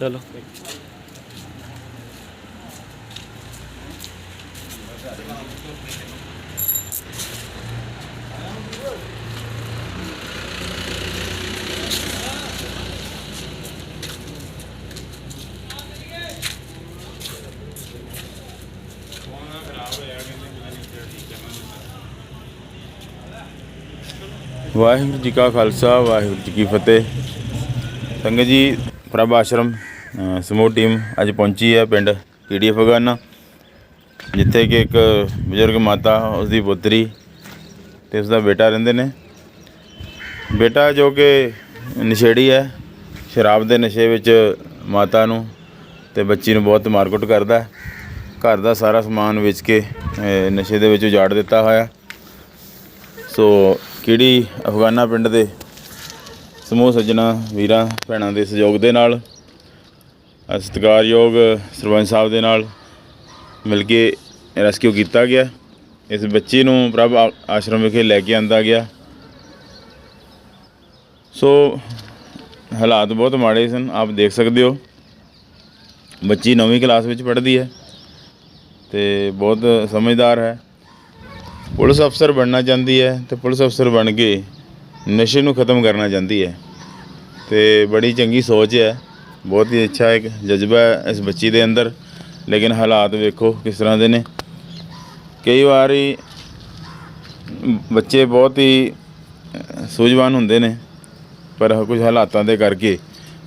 ਚਲੋ ਵਾਹਿਗੁਰੂ ਜੀ ਕਾ ਖਾਲਸਾ ਵਾਹਿਗੁਰੂ ਜੀ ਕੀ ਫਤਿਹ ਸੰਗਤ ਜੀ ਪ੍ਰਭ ਆਸ਼ਰਮ ਸਮੂਹ ਟੀਮ ਅੱਜ ਪਹੁੰਚੀ ਹੈ ਪਿੰਡ ਕੀੜੀ ਫਗਾਨਾ ਜਿੱਥੇ ਕਿ ਇੱਕ ਬਜ਼ੁਰਗ ਮਾਤਾ ਉਸ ਦੀ ਪੁੱਤਰੀ ਤੇ ਉਸ ਦਾ ਬੇਟਾ ਰਹਿੰਦੇ ਨੇ। ਬੇਟਾ ਜੋ ਕਿ ਨਸ਼ੇੜੀ ਹੈ, ਸ਼ਰਾਬ ਦੇ ਨਸ਼ੇ ਵਿੱਚ ਮਾਤਾ ਨੂੰ ਤੇ ਬੱਚੀ ਨੂੰ ਬਹੁਤ ਮਾਰਕੁੱਟ ਕਰਦਾ ਘਰ ਦਾ ਸਾਰਾ ਸਮਾਨ ਵੇਚ ਕੇ ਨਸ਼ੇ ਦੇ ਵਿੱਚ ਉਜਾੜ ਦਿੱਤਾ ਹੋਇਆ ਸੋ ਕਿਹੜੀ ਅਫਗਾਨਾ ਪਿੰਡ ਦੇ ਸਮੂਹ ਸੱਜਣਾ, ਵੀਰਾਂ, ਭੈਣਾਂ ਦੇ ਸਹਿਯੋਗ ਦੇ ਨਾਲ ਸਤਿਕਾਰਯੋਗ ਸਰਪੰਚ ਸਾਹਿਬ ਦੇ ਨਾਲ ਮਿਲ ਕੇ ਰੈਸਕਿਊ ਕੀਤਾ ਗਿਆ। ਇਸ ਬੱਚੀ ਨੂੰ ਪ੍ਰਭ ਆਸ਼ਰਮ ਵਿਖੇ ਲੈ ਕੇ ਆਂਦਾ ਗਿਆ। ਸੋ, ਹਾਲਾਤ ਬਹੁਤ ਮਾੜੇ ਸਨ, ਆਪ ਦੇਖ ਸਕਦੇ ਹੋ। ਬੱਚੀ ਨੌਵੀਂ ਕਲਾਸ ਵਿੱਚ ਪੜ੍ਹਦੀ ਹੈ ਤੇ ਬਹੁਤ ਸਮਝਦਾਰ ਹੈ। ਪੁਲਿਸ ਅਫਸਰ ਬਣਨਾ ਚਾਹੁੰਦੀ ਹੈ ਤੇ ਪੁਲਿਸ ਅਫਸਰ ਬਣ ਕੇ ਨਸ਼ੇ ਨੂੰ ਖਤਮ ਕਰਨਾ ਚਾਹੁੰਦੀ ਹੈ। ਤੇ ਬੜੀ ਚੰਗੀ ਸੋਚ ਹੈ। ਬਹੁਤ ਹੀ ਅੱਛਾ ਇੱਕ ਜਜ਼ਬਾ ਹੈ ਇਸ ਬੱਚੀ ਦੇ ਅੰਦਰ। ਲੇਕਿਨ ਹਾਲਾਤ ਵੇਖੋ ਕਿਸ ਤਰ੍ਹਾਂ ਦੇ ਨੇ। ਕਈ ਵਾਰੀ ਬੱਚੇ ਬਹੁਤ ਹੀ ਸੂਝਵਾਨ ਹੁੰਦੇ ਨੇ। ਪਰ ਕੁਝ ਹਾਲਾਤਾਂ ਦੇ ਕਰਕੇ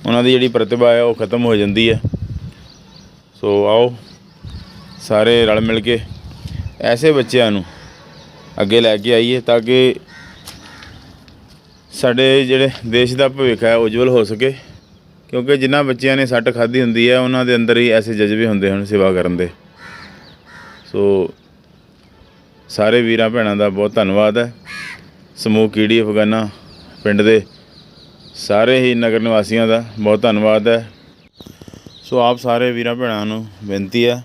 ਉਹਨਾਂ ਦੀ ਜਿਹੜੀ ਪ੍ਰਤਿਭਾ ਹੈ ਉਹ ਖਤਮ ਹੋ ਜਾਂਦੀ ਹੈ। ਸੋ ਆਓ ਸਾਰੇ ਰਲ ਮਿਲ ਕੇ ਐਸੇ ਬੱਚਿਆਂ ਨੂੰ ਅੱਗੇ ਲੈ ਕੇ ਆਈਏ ਤਾਂ ਕਿ ਸਾਡੇ ਜਿਹੜੇ ਦੇਸ਼ ਦਾ ਭਵਿੱਖ ਹੈ ਉਜਵਲ ਹੋ ਸਕੇ। ਕਿਉਂਕਿ ਜਿਨ੍ਹਾਂ ਬੱਚਿਆਂ ਨੇ ਸੱਟ ਖਾਧੀ ਹੁੰਦੀ ਹੈ, ਉਹਨਾਂ ਦੇ ਅੰਦਰ ਹੀ ਐਸੇ ਜਜ਼ਬੇ ਹੁੰਦੇ ਹਨ ਸੇਵਾ ਕਰਨ ਦੇ। ਸੋ ਸਾਰੇ ਵੀਰਾਂ ਭੈਣਾਂ ਦਾ ਬਹੁਤ ਧੰਨਵਾਦ ਹੈ। ਸਮੂਹ ਕੀੜੀ ਅਫਗਾਨਾ ਪਿੰਡ ਦੇ ਸਾਰੇ ਹੀ ਨਗਰ ਨਿਵਾਸੀਆਂ ਦਾ ਬਹੁਤ ਧੰਨਵਾਦ ਹੈ। ਸੋ ਆਪ ਸਾਰੇ ਵੀਰਾਂ ਭੈਣਾਂ ਨੂੰ ਬੇਨਤੀ ਹੈ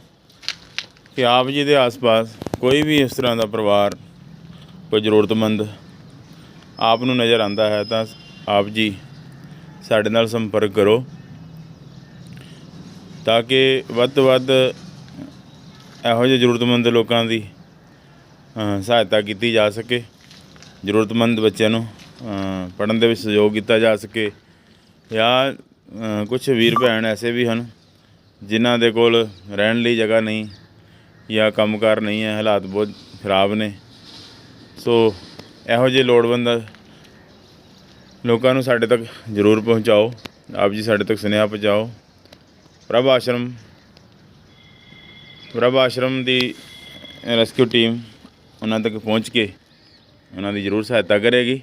ਕਿ ਆਪ ਜੀ ਦੇ ਆਸ-ਪਾਸ ਕੋਈ ਵੀ ਇਸ ਤਰ੍ਹਾਂ ਦਾ ਪਰਿਵਾਰ ਕੋਈ ਜ਼ਰੂਰਤਮੰਦ ਆਪ ਨੂੰ ਨਜ਼ਰ ਆਂਦਾ ਹੈ ਤਾਂ ਆਪ ਜੀ ਸਾਡੇ ਨਾਲ ਸੰਪਰਕ ਕਰੋ ਤਾਂ ਕਿ ਵੱਧ ਤੋਂ ਵੱਧ ਇਹੋ ਜਿਹੇ ਜ਼ਰੂਰਤਮੰਦ ਲੋਕਾਂ ਦੀ ਸਹਾਇਤਾ ਕੀਤੀ ਜਾ ਸਕੇ, ਜ਼ਰੂਰਤਮੰਦ ਬੱਚਿਆਂ ਨੂੰ ਪੜਨ ਦੇ ਵਿੱਚ ਸਹਿਯੋਗ ਕੀਤਾ ਜਾ ਸਕੇ ਜਾਂ ਕੁਝ ਵੀਰ ਭੈਣ ਐਸੇ ਵੀ ਹਨ ਜਿਨ੍ਹਾਂ ਦੇ ਕੋਲ ਰਹਿਣ ਲਈ ਜਗ੍ਹਾ ਨਹੀਂ ਜਾਂ ਕੰਮਕਾਰ ਨਹੀਂ ਹੈ, ਹਾਲਾਤ ਬਹੁਤ ਖਰਾਬ ਨੇ। ਸੋ ਇਹੋ ਜਿਹੇ ਲੋੜਵੰਦ ਲੋਕਾਂ ਨੂੰ ਸਾਡੇ ਤੱਕ ਜ਼ਰੂਰ ਪਹੁੰਚਾਓ। ਆਪ ਜੀ ਸਾਡੇ ਤੱਕ ਸੁਨੇਹਾ ਪਹੁੰਚਾਓ। ਪ੍ਰਭ ਆਸ਼ਰਮ ਪ੍ਰਭ ਆਸ਼ਰਮ ਦੀ ਰੈਸਕਿਊ ਟੀਮ ਉਹਨਾਂ ਤੱਕ ਪਹੁੰਚ ਕੇ ਉਹਨਾਂ ਦੀ ਜ਼ਰੂਰ ਸਹਾਇਤਾ ਕਰੇਗੀ।